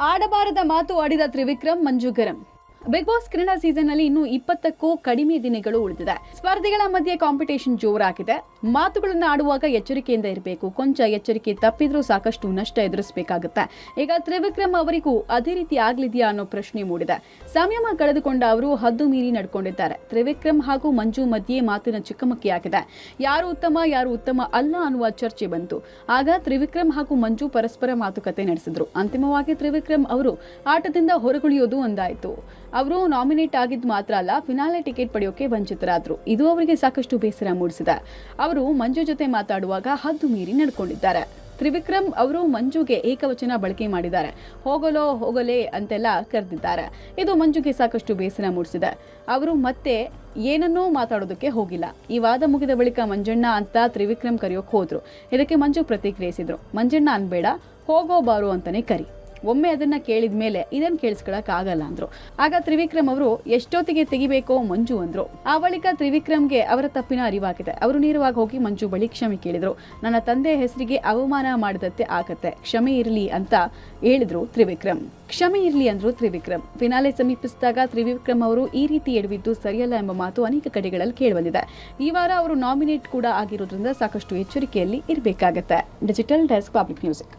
ಆಡಬಾರದ ಮಾತು ಆಡಿದ ತ್ರಿವಿಕ್ರಮ್ ಮಂಜು ಗರಂ ಬಿಗ್ ಬಾಸ್ ಕನ್ನಡ ಸೀಸನ್ ಅಲ್ಲಿ ಇನ್ನು ಇಪ್ಪತ್ತಕ್ಕೂ ಕಡಿಮೆ ದಿನಗಳು ಉಳಿದಿದೆ. ಸ್ಪರ್ಧಿಗಳ ಮಧ್ಯೆ ಕಾಂಪಿಟೇಷನ್ ಜೋರಾಗಿದೆ. ಮಾತುಗಳನ್ನು ಆಡುವಾಗ ಎಚ್ಚರಿಕೆಯಿಂದ ಇರಬೇಕು. ಕೊಂಚ ಎಚ್ಚರಿಕೆ ತಪ್ಪಿದ್ರೂ ಸಾಕಷ್ಟು ನಷ್ಟ ಎದುರಿಸಬೇಕಾಗುತ್ತೆ. ಈಗ ತ್ರಿವಿಕ್ರಮ್ ಅವರಿಗೂ ಅದೇ ರೀತಿ ಆಗ್ಲಿದೆಯಾ ಅನ್ನೋ ಪ್ರಶ್ನೆ ಮೂಡಿದೆ. ಸಂಯಮ ಕಳೆದುಕೊಂಡ ಅವರು ಹದ್ದು ಮೀರಿ ನಡ್ಕೊಂಡಿದ್ದಾರೆ. ತ್ರಿವಿಕ್ರಮ್ ಹಾಗೂ ಮಂಜು ಮಧ್ಯೆ ಮಾತಿನ ಚಿಕ್ಕಮಕ್ಕಿಯಾಗಿದೆ ಯಾರು ಉತ್ತಮ ಯಾರು ಉತ್ತಮ ಅಲ್ಲ ಅನ್ನುವ ಚರ್ಚೆ ಬಂತು. ಆಗ ತ್ರಿವಿಕ್ರಮ್ ಹಾಗೂ ಮಂಜು ಪರಸ್ಪರ ಮಾತುಕತೆ ನಡೆಸಿದ್ರು. ಅಂತಿಮವಾಗಿ ತ್ರಿವಿಕ್ರಮ್ ಅವರು ಆಟದಿಂದ ಹೊರಗುಳಿಯೋದು ಒಂದಾಯಿತು. ಅವರು ನಾಮಿನೇಟ್ ಆಗಿದ್ದು ಮಾತ್ರ ಅಲ್ಲ, ಫಿನಾಲೆ ಟಿಕೆಟ್ ಪಡೆಯೋಕೆ ವಂಚಿತರಾದರು. ಇದು ಅವರಿಗೆ ಸಾಕಷ್ಟು ಬೇಸರ ಮೂಡಿಸಿದೆ. ಅವರು ಮಂಜು ಜೊತೆ ಮಾತಾಡುವಾಗ ಹದ್ದು ಮೀರಿ ನಡ್ಕೊಂಡಿದ್ದಾರೆ. ತ್ರಿವಿಕ್ರಮ್ ಅವರು ಮಂಜುಗೆ ಏಕವಚನ ಬಳಕೆ ಮಾಡಿದ್ದಾರೆ. ಹೋಗಲೋ ಹೋಗಲೇ ಅಂತೆಲ್ಲ ಕರೆದಿದ್ದಾರೆ. ಇದು ಮಂಜುಗೆ ಸಾಕಷ್ಟು ಬೇಸರ ಮೂಡಿಸಿದೆ. ಅವರು ಮತ್ತೆ ಏನನ್ನೂ ಮಾತಾಡೋದಕ್ಕೆ ಹೋಗಿಲ್ಲ. ಈ ವಾದ ಮುಗಿದ ಬಳಿಕ ಮಂಜಣ್ಣ ಅಂತ ತ್ರಿವಿಕ್ರಮ್ ಕರೆಯೋಕೆ ಹೋದ್ರು. ಇದಕ್ಕೆ ಮಂಜು ಪ್ರತಿಕ್ರಿಯಿಸಿದ್ರು. ಮಂಜಣ್ಣ ಅನ್ಬೇಡ, ಹೋಗೋ ಬಾರೋ ಅಂತಾನೆ ಕರಿ. ಒಮ್ಮೆ ಅದನ್ನ ಕೇಳಿದ ಮೇಲೆ ಇದನ್ನ ಕೇಳಿಸ್ಕೊಳಕ್ ಆಗಲ್ಲ ಅಂದ್ರು. ಆಗ ತ್ರಿವಿಕ್ರಮ್ ಅವರು ಎಷ್ಟೊತ್ತಿಗೆ ತೆಗಿಬೇಕೋ ಮಂಜು ಅಂದ್ರು. ಆ ಬಳಿಕ ತ್ರಿವಿಕ್ರಮ್ಗೆ ಅವರ ತಪ್ಪಿನ ಅರಿವಾಗಿದೆ. ಅವರು ನೇರವಾಗಿ ಹೋಗಿ ಮಂಜು ಬಳಿ ಕ್ಷಮೆ ಕೇಳಿದ್ರು. ನನ್ನ ತಂದೆ ಹೆಸರಿಗೆ ಅವಮಾನ ಮಾಡಿದಂತೆ ಆಗತ್ತೆ. ಕ್ಷಮೆ ಇರಲಿ ಅಂತ ಹೇಳಿದ್ರು ತ್ರಿವಿಕ್ರಮ್. ಕ್ಷಮೆ ಇರಲಿ ಅಂದ್ರು ತ್ರಿವಿಕ್ರಮ್. ಫಿನಾಲೆ ಸಮೀಪಿಸಿದಾಗ ತ್ರಿವಿಕ್ರಮ್ ಅವರು ಈ ರೀತಿ ಎಡವಿದ್ದು ಸರಿಯಲ್ಲ ಎಂಬ ಮಾತು ಅನೇಕ ಕಡೆಗಳಲ್ಲಿ ಕೇಳಿಬಂದಿದೆ. ಈ ವಾರ ಅವರು ನಾಮಿನೇಟ್ ಕೂಡ ಆಗಿರೋದ್ರಿಂದ ಸಾಕಷ್ಟು ಎಚ್ಚರಿಕೆಯಲ್ಲಿ ಇರಬೇಕಾಗತ್ತೆ. Digital desk public music.